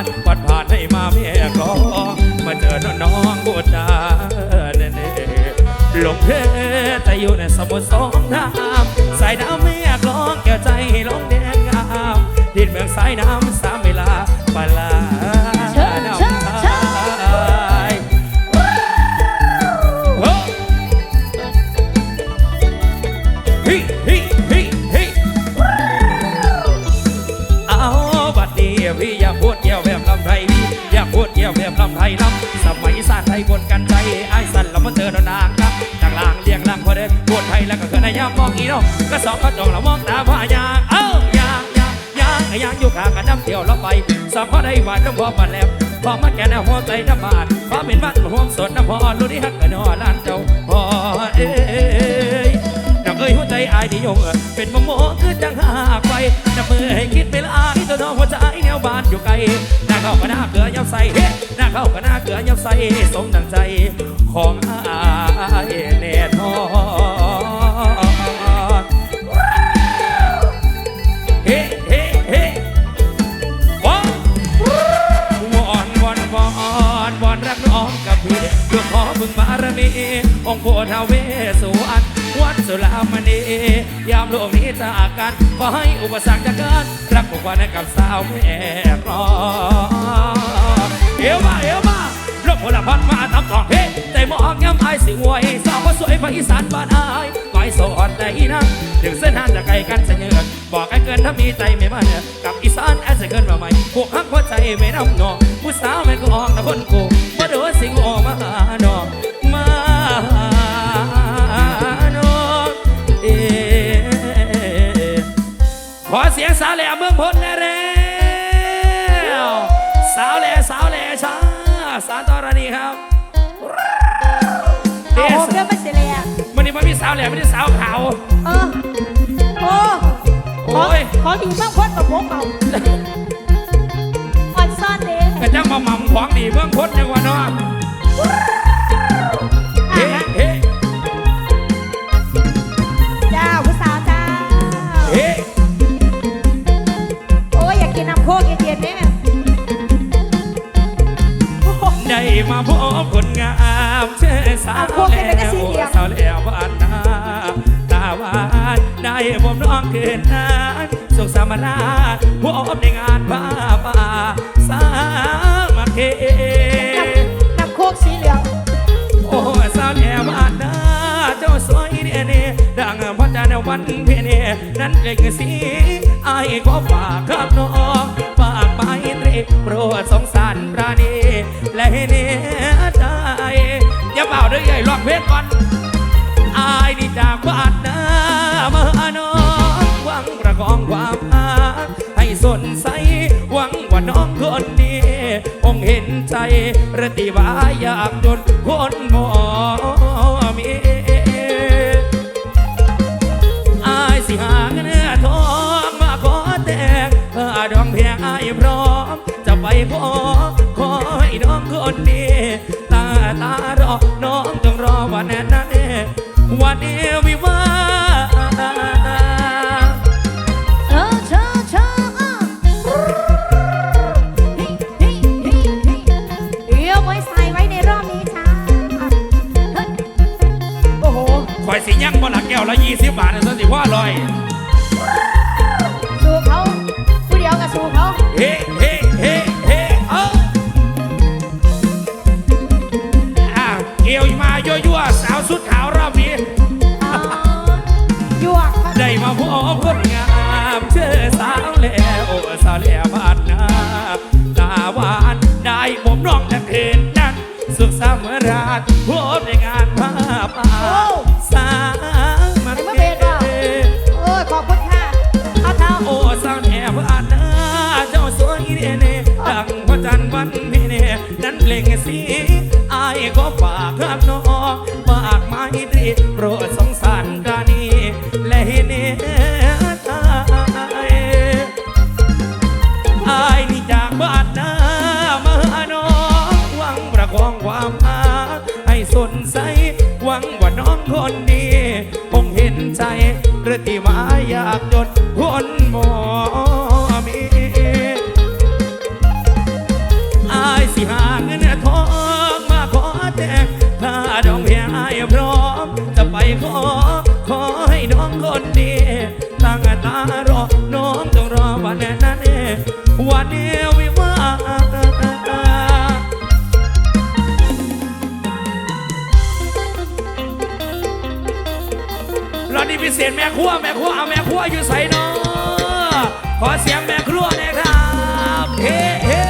านวัดผ่านให้มาเมียกลองมาเจอน้องบูดาเน่หลงเทแต่อยู่ในสมุทรสงครามสายน้ำเมียกลองแก้วใจลงแดงงามดินเมืองสายน้ำ ได้หวานน้ำพอปันแล้วพอมาแก่น้ำหัวใจน้ำบาดพอเป็นบ้านหัวสดน้ำพอรู้ดีฮักกันนอล้านเจ้าพอเอ้ยน้ำเอ้ยหัวใจอายนิยมเป็นมะม่วงคือจังหากไปน้ำมือให้คิดไปละอายตัวน้องหัวใจแนวบานอยู่ไกลหน้าเข้ากับหน้าเกลือยับใส่หน้าเข้ากับหน้าเกลือยับใส่สมดังใจของอายแน่นอน บึงบารมี องค์โพธาเวสวรรณวัดสุรามณียามโลกนี้จากกันขอให้อุปสรรคจะเกิดรักผูกพันให้กับสาวแม่รอเอวมาเอวมาลบพลพันมาทำต่องเฮ้แต่มองย้ำไอ้สิงวยสาวว่าสวยภาคอีสานบ้านอายไว้สอนได้นะถึงเส้นทางจะไกลกันจะเงินบอกไอ้เกินถ้ามีใจไม่มาเนี่ยกับอีสานแอสเกินมาใหม่พวกฮักหัวใจไม่น้ำนองผู้สาวไม่ก็ออกนะคนกูมาดูสิงออกมาหานอง ขอเสียงสาวแหล่เมืองพลแน่เร็วสาวแหล่สาวแหล่ช้าสาวตอรณีครับเอาเอ๊ะโฮมเรื่องไม่เสียเลยอะมันนี่มันมีสาวแหล่ไม่ได้สาวขาว เออโอ้โอ้ย ขออยู่บ้างพดกับผมเอาอ่อนซ่อนเลยกระจังมาหม่ำขวางดีเมืองพลยังวะเนาะ โคกเย็นๆเนี่ยโอ้โหได้มาพบคนงามเชื่อสาวแล้วสาวแล้วบ้านนาตาวานได้ผมน้องคืนนั้นสุขสามราพบในงาน วันเพ็ญนั้นเล็กสีไอ้ขอฝากครับน้องฝากไปตรโปรดสงสารปราณีและเนื้ใจอย่าเป่าด้วยใหญ่ร้องเพลงก่อนอายนี่จากบ้านนามาน้องหวังประคองความอาให้สนใสหวังว่าน้องคนนี้คงเห็นใจรติวาอยากจนคนหมอ จะไปขอ ราชพบในงานผ้าป่าโอ้สาวมาไอ้เกมะเบนว่ะโอ้ยขอบคุณค่ะเอาเท้าโอ้สาวแหวบ้านนาเจ้าสวยเด่นดังพระจันทร์วันพี่เนนั้นเปล่งสีอายก็ฝากครับน้อง ราดีพิเศษแม่ครัวแม่ครัวเอาแม่ครัวอยู่ใส่นอขอเสียงแม่ครัวน่อยครับเฮ้เฮ้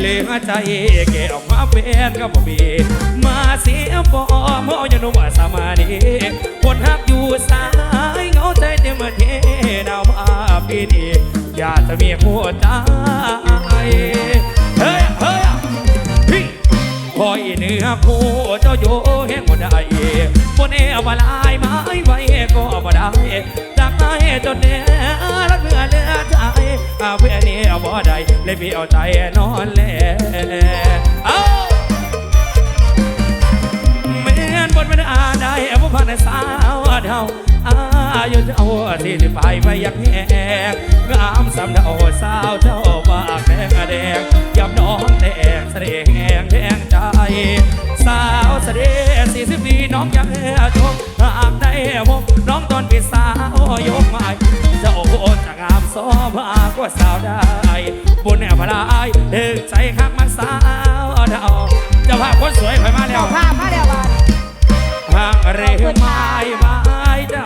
เลี้ยงใจแกออกมาเป็นก็บ่มีมาเสียปอมออย่านุ่มสามานีคนหักอยู่สายเหงาใจเต็มเทดาวมาปีนี้อยากจะมีหัวใจ นื้อคู่เจ้าอยู่แห่งบ่ได้บนเอวลายไม้ไว้ก็บ่ได้จากไอ้จนเน่รักเหลือเหลือใจอาเพื่อนี้บ่ได้เลยพี่เอาใจนอนแลเอ้าแม่นบ่ได้ได้บ่พันสาวเท่าอายุ เจ้าที่สิไปไปยากแหงงามสำเท่าสาวเจ้าปากแดงแดงยำน้องแดงเสด็จแงแดงใจ สาวเสดสี่สิบปีน้องยังชมหากได้พบน้องตอนเป็นสาวยกไม้เจ้าโอนจะงามซ้อมากกว่าสาวได้บุญแนวพลายดึกใจข้างมันสาวเท่าเจ้าภาพคนสวยไปมาแล้วเจ้าภาพมาแล้วบ้านทางเรือไม้ไม้จะไ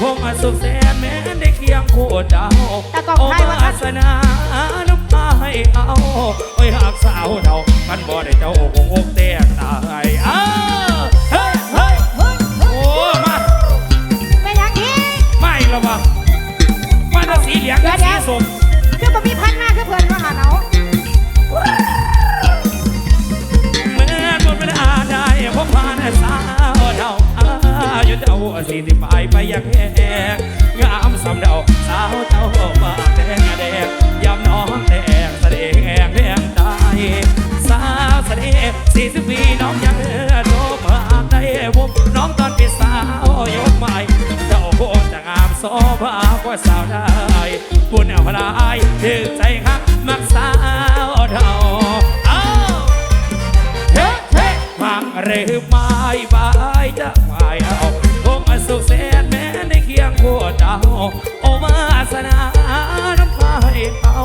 ม่เอาคงสุขแสนแม้ได้เคียงคู่เจ้าแต่กองไทยว่าโอ้วาสนาน้ำตาให้เอาโอ้ยหากสาวเท่ากันบ่ได้เจ้าคงอกแตกตา ถึงใจครับมักสาวเท่าเอาเฮ้เฮ้ฟังหรือไม่บายจะไม่เอาคงสุขแสนแม้ในเคียงคู่เจ้าโอมาสนาน้ำพายเอา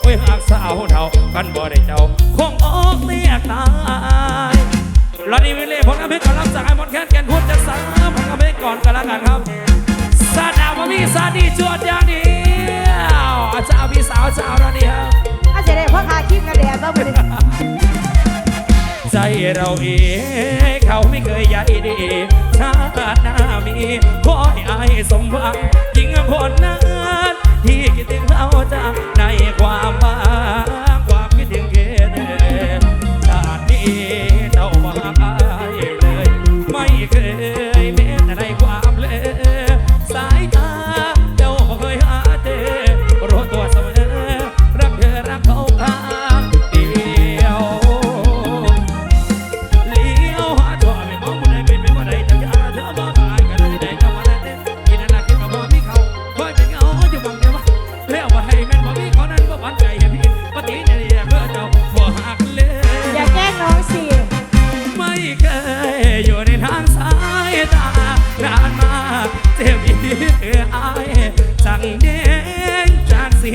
โอ้ยหากสาวเท่ากันบ่ได้เจ้าคงออกเรียกตายรอนี้วิเล่ผลงานเพลงก่อนรับจากไอ้มอนแคนแกนพูดจะสามผลงานเพลงก่อนกันแล้วกันครับซาดาวมามีซาดีจวดย่าง เดียวอาจารย์พี่สาวสาวรอนี้ครับถ้าจะได้พ่อคาคิมกันแดดบ่บ่ได้ใจเราเองเขาไม่เคยใยดีชาติหน้ามีขอให้อายสมหวังยิ่งคนนั้นที่คิดถึง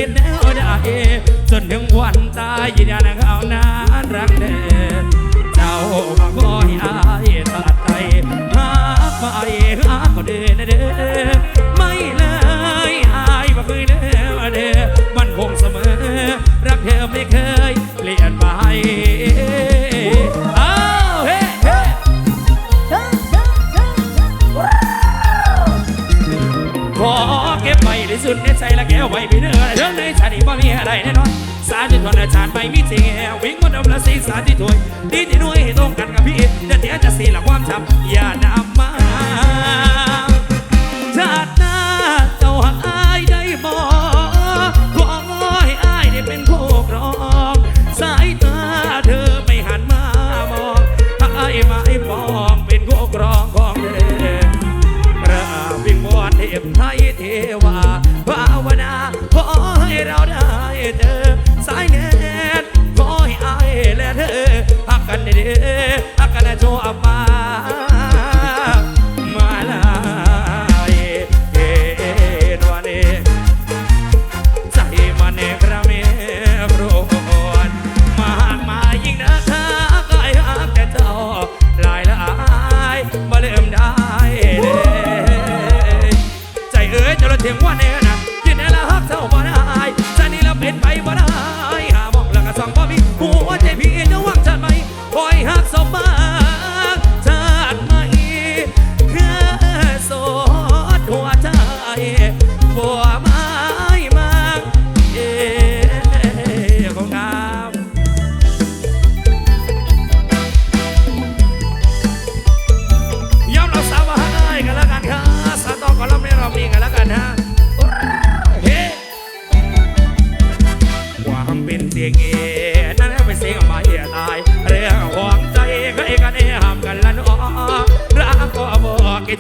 จากสิ้นแล้วได้จนถึงวันตายยืนยันเขานานรักเดินเจ้ามาคอยอายตัดใจหาไป สารที่ทนอาจารย์ไม่มีจริงแอววิ่งมันอมละสีสาที่ถวยดีที่ด้วยตรงกันกับพี่เดี๋ยวเดี๋ยวจะสีหลักความจำอย่า เอ้ยจะระเทียงว่าเน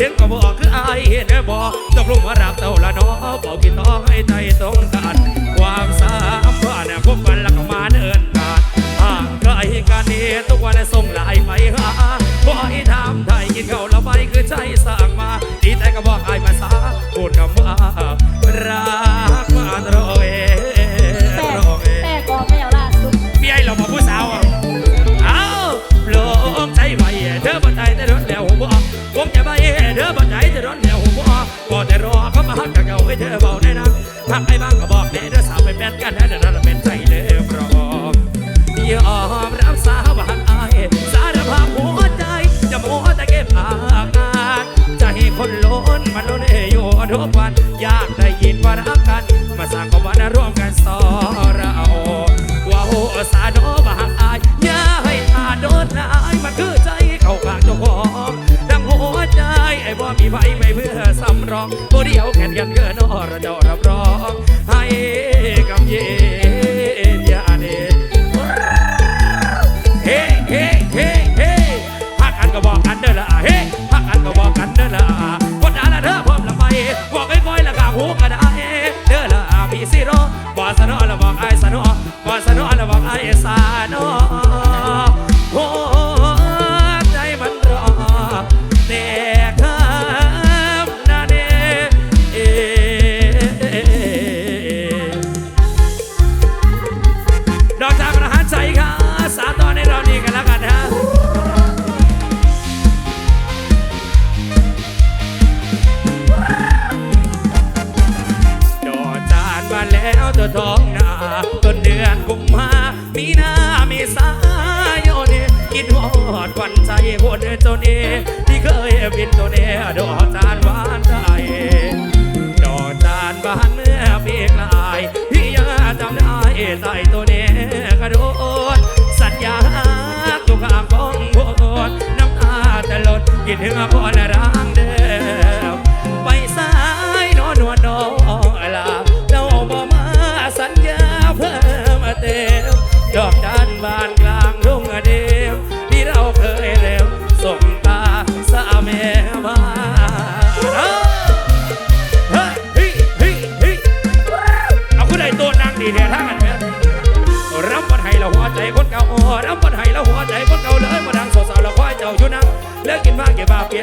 บอกคิดถึงก็บอกคือไอายเห็นบอกตกลงว่ารักเต่าละน้อบอกกินต้องให้ใจตรงกันความสามพันธ์คบกันแล้วก็มาเนินกันห่างไกลกันนี้ทุกวันส่งไลายไปหาบอไอ้ทำไทยกินข้าวละไปคือใจสั่งมาดีใจก็บอกไอ้ายมาสาพูดคำว่ารักักไอ้บ้างก็บอกเด้เธอสาวไปแม่นกันนะเดี๋ยวเราเป็นใจเด้อพร้อมยอมรับสาบานไอ้สารภาพหัวใจ จะมัวแต่เก็บอาการให้คนล้นมันล้นอยู่ทุกวัน อยากได้ยินว่ารักกัน มาสร้างความวันร่วมกันสอง องผู้เดียวแข่งกันเกินอระเดารับรอง จะหลดคิดถึงพ่อและร่างเดิมไปสายนอนวลนองลาเจ้าบ่มาสัญญาเพิ่มเติมดอกจานบาน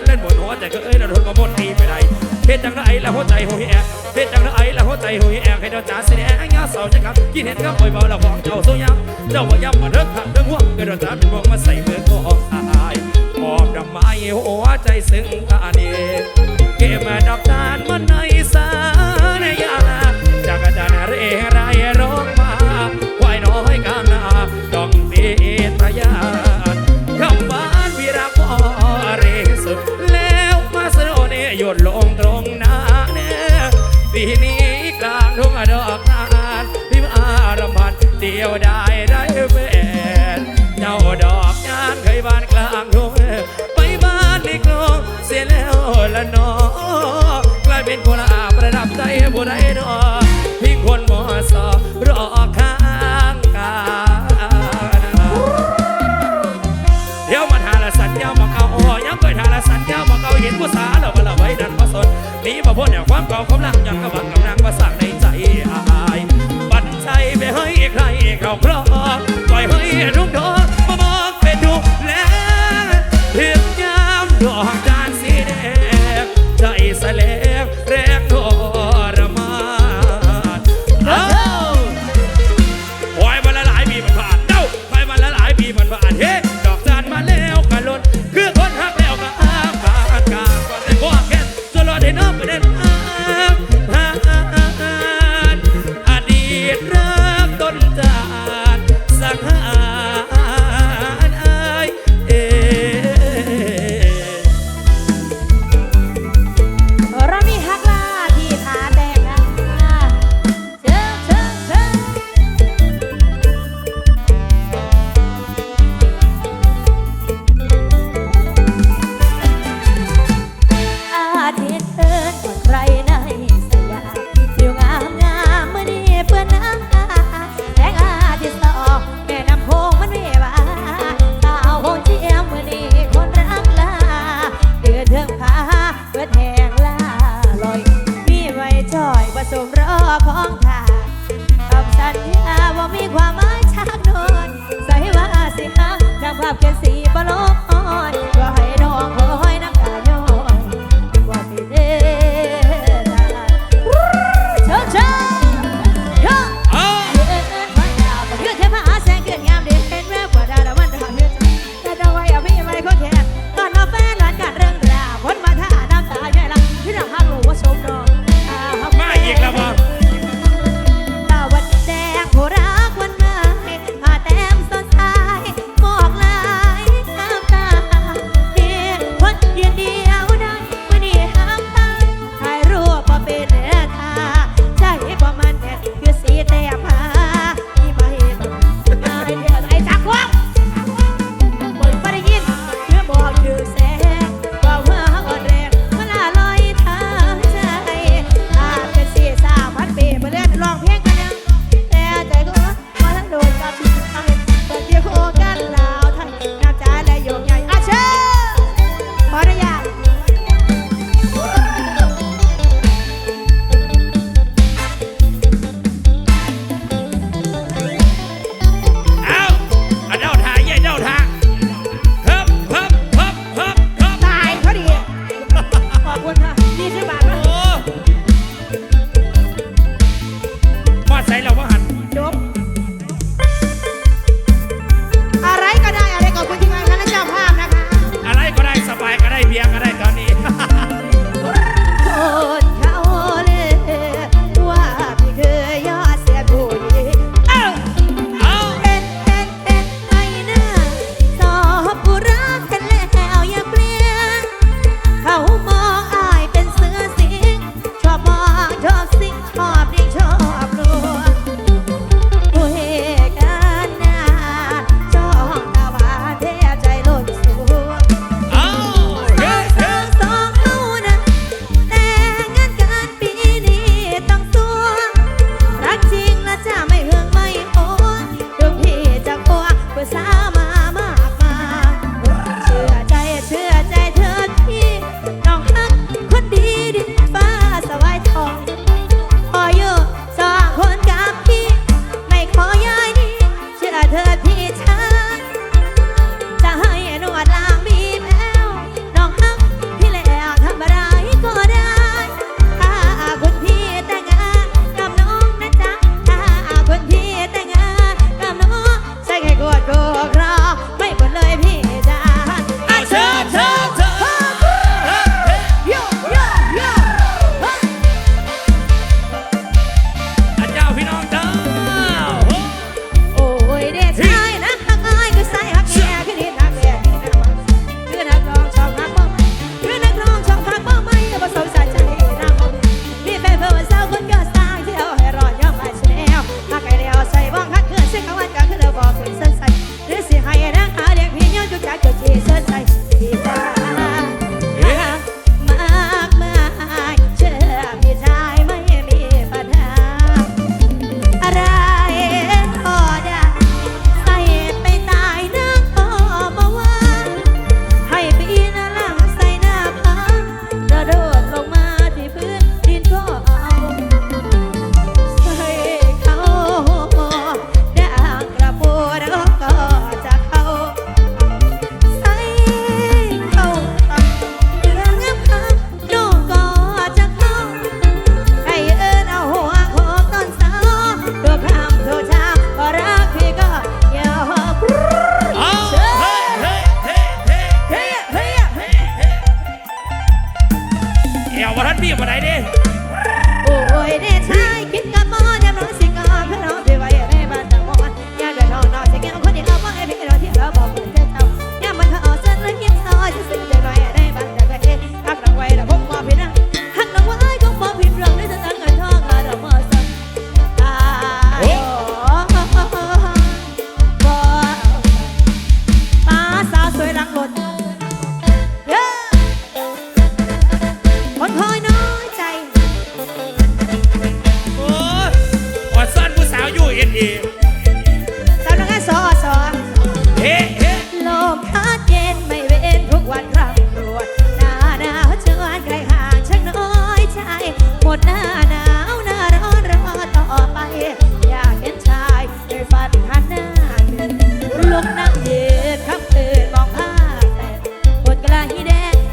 นมากเก็บบ้าเปลี่ยนเล่นบนหัวใจก็เอ้ยละทนก็หมดดีไปได้เฮ็ดจังไรละหัวใจหัวแอะเฮ็ดจังไรละหัวใจหัวแอะให้เราจ้าแสดงยาเสาจะครับกินเห็ดก็ปล่อยเบาละของเจ้าสู้ยังเจ้าว่ายำมาเลิกหักเรื่องห่วงก็เราจ้าเป็นพวกมาใส่มือก็อายหอบดอกไม้หัวใจซึ้ง ผู้สาเราว่าเรไว้นั้นพอสนมีบ่พ้นแห่งความเก่าความลังย่างกระบังกำลังว่าสั่งในใจอาย บันใจไปให้ใครเขาเพรอะปล่อยให้รุ่งโด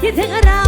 คิดถึงอะไร